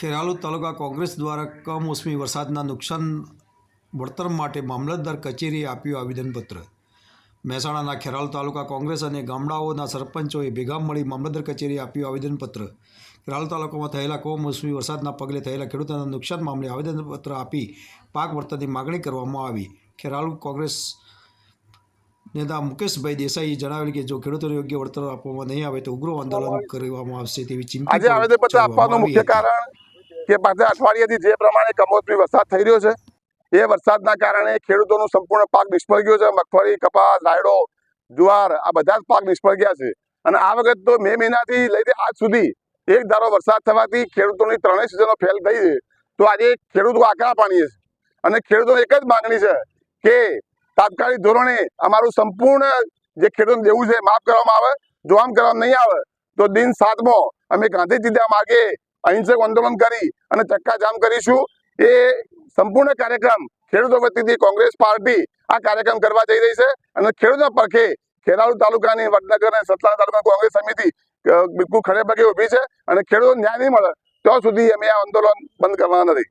ખેરાલુ તાલુકા કોંગ્રેસ દ્વારા કમોસમી વરસાદના નુકસાન વળતર માટે મામલતદાર કચેરીએ આપ્યું આવેદનપત્ર. મહેસાણાના ખેરાલુ તાલુકા કોંગ્રેસ અને ગામડાઓના સરપંચોએ ભેગા મળી મામલતદાર કચેરીએ આપ્યું આવેદનપત્ર. ખેરાલુ તાલુકામાં થયેલા કમોસમી વરસાદના પગલે થયેલા ખેડૂતોના નુકસાન મામલે આવેદનપત્ર આપી પાક વળતરની માગણી કરવામાં આવી. ખેરાલુ કોંગ્રેસ નેતા મુકેશભાઈ દેસાઈએ જણાવેલ કે જો ખેડૂતોને યોગ્ય વળતર આપવામાં નહીં આવે તો ઉગ્ર આંદોલન કરવામાં આવશે તેવી ચિંતા આજે આવેદનપત્ર આપવાનું મુખ્ય કારણ કે પાસે અઠવાડિયાથી જે પ્રમાણે કમોસમી વરસાદ થઈ રહ્યો છે, એ વરસાદના કારણે ખેડૂતોનું સંપૂર્ણ પાક નિષ્ફળ ગયો છે. મગફળી, કપાસ, રાયડો, જુવાર, આ બધા જ પાક નિષ્ફળ ગયા છે. અને આ વખત તો મે મહિનાથી લઈને આજ સુધી એક ધારો વરસાદ થવાથી ખેડૂતોની ત્રણેય સિઝનો ફેલ થઈ છે. તો આજે ખેડૂતો આકરા પાણીએ છે. અને ખેડૂતોની એક જ માગણી છે કે તાત્કાલિક ધોરણે અમારું સંપૂર્ણ જે ખેડૂત દેવું છે માફ કરવામાં આવે. જો કરવામાં નહીં આવે, તો દિન સાતમો અમે ગાંધી ચિંતા માર્ગે અહિંસક આંદોલન કરી અને ચક્કાજામ કરીશું. એ સંપૂર્ણ કાર્યક્રમ ખેડૂતો વતીથી કોંગ્રેસ પાર્ટી આ કાર્યક્રમ કરવા જઈ રહી છે અને ખેડૂતોના પડખે ખેરાલુ તાલુકાની વડનગર અને સતલાણા તાલુકા કોંગ્રેસ સમિતિ બિલકુલ ખડે પગે ઊભી છે અને ખેડૂતો ન્યાય નહીં મળે ત્યાં સુધી અમે આ આંદોલન બંધ કરવાના નથી.